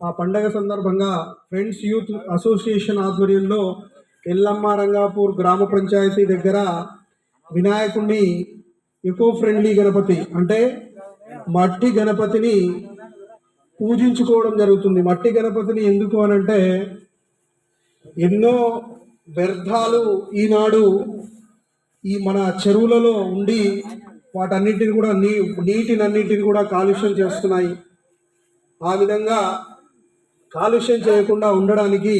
ఆ పండగ సందర్భంగా ఫ్రెండ్స్ యూత్ అసోసియేషన్ ఆధ్వర్యంలో ఎల్లమ్మ రంగాపూర్ గ్రామ పంచాయతీ దగ్గర వినాయకుడిని ఎకో ఫ్రెండ్లీ గణపతి అంటే మట్టి గణపతిని పూజించుకోవడం జరుగుతుంది. మట్టి గణపతిని ఎందుకు అనంటే ఎన్నో వ్యర్థాలు ఈనాడు ఈ మన చెరువులలో ఉండి వాటన్నిటిని కూడా నీ నీటినన్నిటిని కూడా కాలుష్యం చేస్తున్నాయి. ఆ విధంగా కాలుష్యం చేయకుండా ఉండడానికి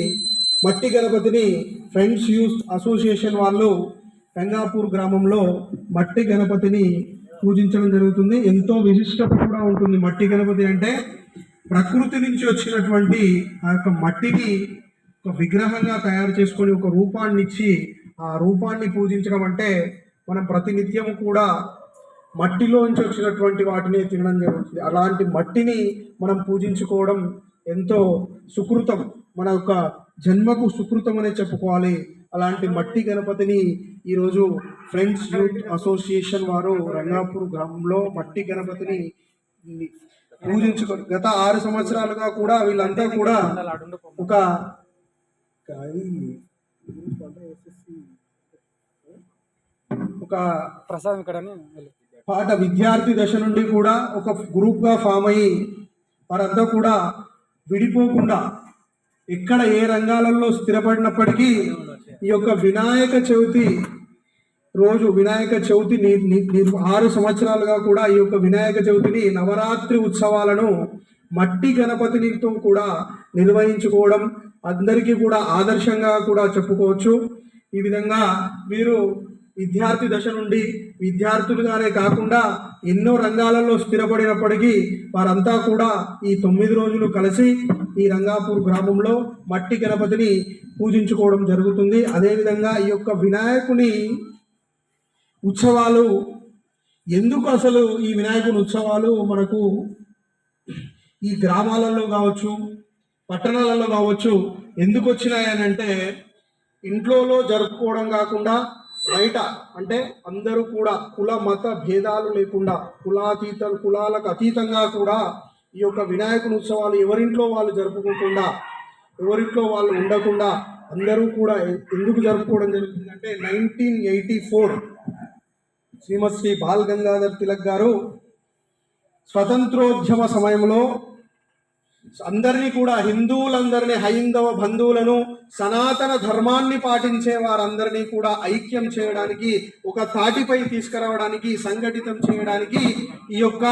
మట్టి గణపతిని ఫ్రెండ్స్ యూత్ అసోసియేషన్ వాళ్ళు గంగాపూర్ గ్రామంలో మట్టి గణపతిని పూజించడం జరుగుతుంది. ఎంతో విశిష్టత కూడా ఉంటుంది మట్టి గణపతి అంటే. ప్రకృతి నుంచి వచ్చినటువంటి ఆ యొక్క మట్టిని ఒక విగ్రహంగా తయారు చేసుకొని ఒక రూపాన్ని ఇచ్చి ఆ రూపాన్ని పూజించడం అంటే మనం ప్రతినిత్యం కూడా మట్టిలోంచి వచ్చినటువంటి వాటిని తినడం జరుగుతుంది. అలాంటి మట్టిని మనం పూజించుకోవడం ఎంతో సుకృతం. మన యొక్క జన్మకు సుకృతం అనే చెప్పుకోవాలి. అలాంటి మట్టి గణపతిని ఈరోజు ఫ్రెండ్స్ యూత్ అసోసియేషన్ వారు రంగాపూర్ గ్రామంలో మట్టి గణపతిని పూజించుకో గత ఆరు సంవత్సరాలుగా కూడా వీళ్ళంతా కూడా ఒక ఒక ప్రసాదం ఇక్కడ పాట విద్యార్థి దశ నుండి కూడా ఒక గ్రూప్గా ఫామ్ అయ్యి వారంతా కూడా విడిపోకుండా ఎక్కడ ఏ రంగాలలో స్థిరపడినప్పటికీ ఈ యొక్క వినాయక చవితి రోజు వినాయక చవితి ఆరు సంవత్సరాలుగా కూడా ఈ యొక్క వినాయక చవితిని నవరాత్రి ఉత్సవాలను మట్టి గణపతినితో కూడా నిర్వహించుకోవడం అందరికీ కూడా ఆదర్శంగా కూడా చెప్పుకోవచ్చు. ఈ విధంగా మీరు విద్యార్థి దశ నుండి విద్యార్థులుగానే కాకుండా ఎన్నో రంగాలలో స్థిరపడినప్పటికీ వారంతా కూడా ఈ తొమ్మిది రోజులు కలిసి ఈ రంగాపూర్ గ్రామంలో మట్టి గణపతిని పూజించుకోవడం జరుగుతుంది. అదేవిధంగా ఈ యొక్క వినాయకుని ఉత్సవాలు ఎందుకు అసలు ఈ వినాయకుని ఉత్సవాలు మనకు ఈ గ్రామాలలో కావచ్చు పట్టణాలలో కావచ్చు ఎందుకు వచ్చినాయని అంటే ఇంట్లో జరుపుకోవడం కాకుండా బయట అంటే అందరూ కూడా కుల మత భేదాలు లేకుండా కులాతీత కులాలకు అతీతంగా కూడా ఈ యొక్క వినాయకుని ఉత్సవాలు ఎవరింట్లో వాళ్ళు జరుపుకోకుండా ఎవరింట్లో వాళ్ళు ఉండకుండా అందరూ కూడా ఎందుకు జరుపుకోవడం జరుగుతుందంటే నైన్టీన్ ఎయిటీ ఫోర్ శ్రీమత్ శ్రీ బాల్ గంగాధర్ తిలక్ గారు స్వతంత్రోద్యమ సమయంలో అందరినీ కూడా హిందువులందరినీ హైందవ బంధువులను సనాతన ధర్మాన్ని పాటించే వారందరినీ కూడా ఐక్యం చేయడానికి ఒక తాటిపై తీసుకురావడానికి సంఘటితం చేయడానికి ఈ యొక్క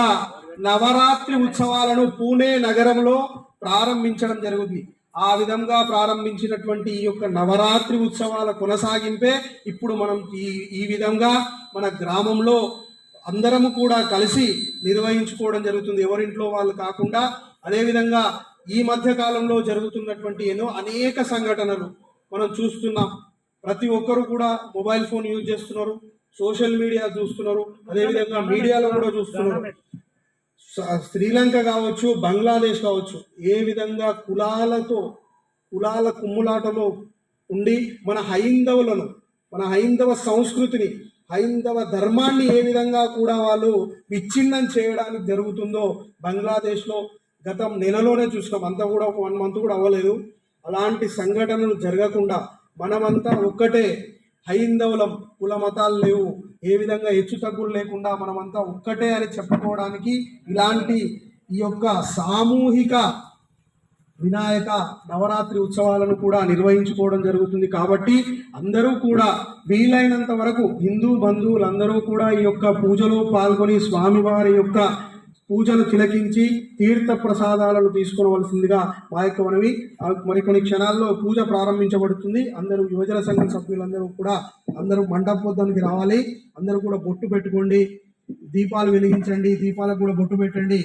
నవరాత్రి ఉత్సవాలను పూణే నగరంలో ప్రారంభించడం జరుగుతుంది. ఆ విధంగా ప్రారంభించినటువంటి ఈ యొక్క నవరాత్రి ఉత్సవాల కొనసాగింపే ఇప్పుడు మనం ఈ ఈ విధంగా మన గ్రామంలో అందరము కూడా కలిసి నిర్వహించుకోవడం జరుగుతుంది. ఎవరింట్లో వాళ్ళు కాకుండా అదేవిధంగా ఈ మధ్య కాలంలో జరుగుతున్నటువంటి ఎన్నో అనేక సంఘటనలు మనం చూస్తున్నాం. ప్రతి ఒక్కరు కూడా మొబైల్ ఫోన్ యూజ్ చేస్తున్నారు సోషల్ మీడియా చూస్తున్నారు అదేవిధంగా మీడియాలో కూడా చూస్తున్నారు. శ్రీలంక కావచ్చు బంగ్లాదేశ్ కావచ్చు ఏ విధంగా కులాలతో కులాల కుమ్ములాటలో ఉండి మన హైందవులను మన హైందవ సంస్కృతిని హైందవ ధర్మాన్ని ఏ విధంగా కూడా వాళ్ళు విచ్ఛిన్నం చేయడానికి జరుగుతుందో బంగ్లాదేశ్లో గత నెలలోనే చూసినాం. అంతా కూడా ఒక వన్ మంత్ కూడా అవ్వలేదు. అలాంటి సంఘటనలు జరగకుండా మనమంతా ఒక్కటే హైందవులం కుల మతాలు లేవు. ఏ విధంగా హెచ్చు తగ్గులు లేకుండా మనమంతా ఒక్కటే అని చెప్పుకోవడానికి ఇలాంటి ఈ యొక్క సామూహిక వినాయక నవరాత్రి ఉత్సవాలను కూడా నిర్వహించుకోవడం జరుగుతుంది. కాబట్టి అందరూ కూడా వీలైనంత వరకు హిందూ బంధువులందరూ కూడా ఈ యొక్క పూజలో పాల్గొని స్వామివారి యొక్క పూజలు తిలకించి తీర్థ ప్రసాదాలను తీసుకోవలసిందిగా మా యొక్క మనవి. మరికొన్ని క్షణాల్లో పూజ ప్రారంభించబడుతుంది. అందరూ యువజన సంఘం సభ్యులందరూ కూడా అందరూ మండపోద్దానికి రావాలి. అందరూ కూడా బొట్టు పెట్టుకోండి. దీపాలు వెలిగించండి. దీపాలకు కూడా బొట్టు పెట్టండి.